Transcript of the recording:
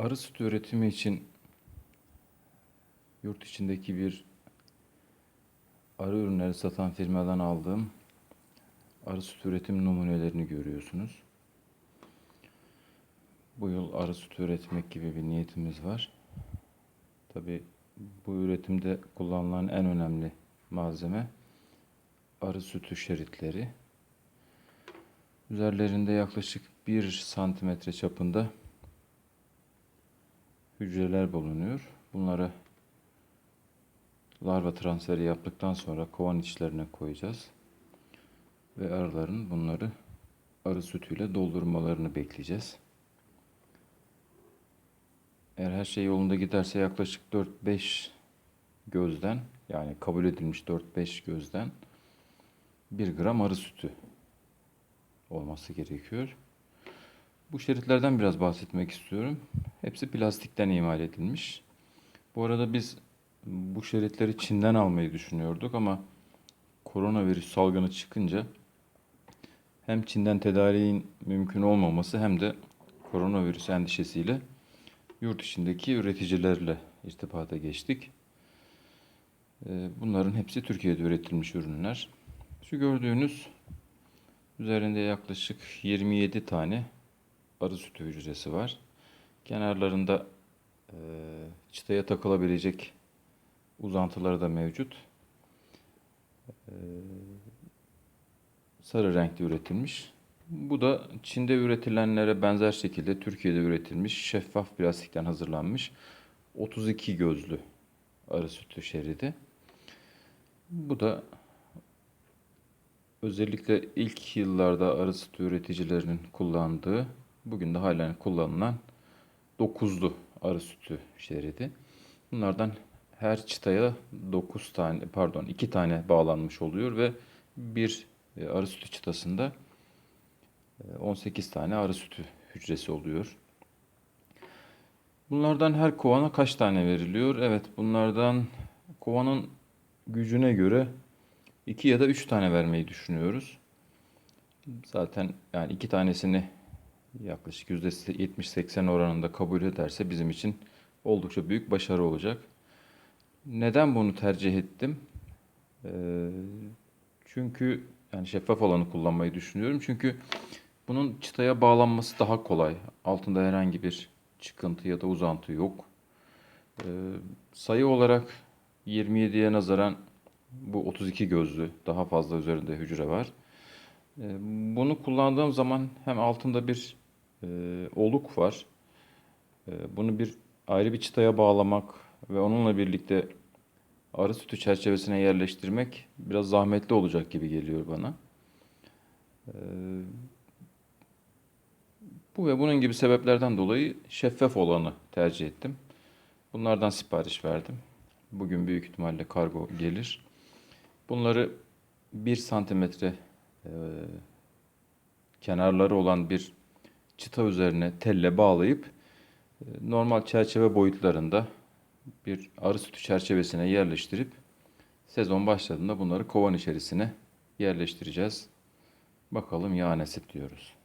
Arı sütü üretimi için yurt içindeki bir arı ürünleri satan firmadan aldığım arı sütü üretim numunelerini görüyorsunuz. Bu yıl arı sütü üretmek gibi bir niyetimiz var. Tabi bu üretimde kullanılan en önemli malzeme arı sütü şeritleri. Üzerlerinde yaklaşık 1 santimetre çapında hücreler bulunuyor. Bunları larva transferi yaptıktan sonra kovan içlerine koyacağız. Ve arıların bunları arı sütüyle doldurmalarını bekleyeceğiz. Eğer her şey yolunda giderse yaklaşık 4-5 gözden yani kabul edilmiş 4-5 gözden 1 gram arı sütü olması gerekiyor. Bu şeritlerden biraz bahsetmek istiyorum. Hepsi plastikten imal edilmiş. Bu arada biz bu şeritleri Çin'den almayı düşünüyorduk ama koronavirüs salgını çıkınca hem Çin'den tedariğin mümkün olmaması hem de koronavirüs endişesiyle yurt içindeki üreticilerle irtibata geçtik. Ee, Bunların hepsi Türkiye'de üretilmiş ürünler. Şu gördüğünüz üzerinde yaklaşık 27 tane arı sütü hücresi var. Kenarlarında e, çıtaya takılabilecek uzantıları da mevcut. E, sarı renkli üretilmiş. Bu da Çin'de üretilenlere benzer şekilde Türkiye'de üretilmiş şeffaf plastikten hazırlanmış 32 gözlü arı sütü şeridi. Bu da özellikle ilk yıllarda arı sütü üreticilerinin kullandığı, bugün de halen kullanılan 9'lu arı sütü şeridi. Bunlardan her çıtaya 9 tane, pardon 2 tane bağlanmış oluyor ve bir e, arı sütü çıtasında e, 18 tane arı sütü hücresi oluyor. Bunlardan her kovana kaç tane veriliyor? Evet, bunlardan kovanın gücüne göre 2 ya da 3 tane vermeyi düşünüyoruz. Zaten yani iki tanesini yaklaşık %70-80 oranında kabul ederse bizim için oldukça büyük başarı olacak. Neden bunu tercih ettim? Ee, çünkü yani şeffaf olanı kullanmayı düşünüyorum. Çünkü bunun çıtaya bağlanması daha kolay. Altında herhangi bir çıkıntı ya da uzantı yok. Ee, sayı olarak 27'ye nazaran bu 32 gözlü daha fazla üzerinde hücre var. Ee, Bunu kullandığım zaman hem altında bir e, oluk var. E, bunu bir ayrı bir çıtaya bağlamak ve onunla birlikte arı sütü çerçevesine yerleştirmek biraz zahmetli olacak gibi geliyor bana. E, bu ve bunun gibi sebeplerden dolayı şeffaf olanı tercih ettim. Bunlardan sipariş verdim. Bugün büyük ihtimalle kargo gelir. Bunları 1 santimetre e, kenarları olan bir çıta üzerine telle bağlayıp e, normal çerçeve boyutlarında bir arı sütü çerçevesine yerleştirip sezon başladığında bunları kovan içerisine yerleştireceğiz. Bakalım ya nasip diyoruz.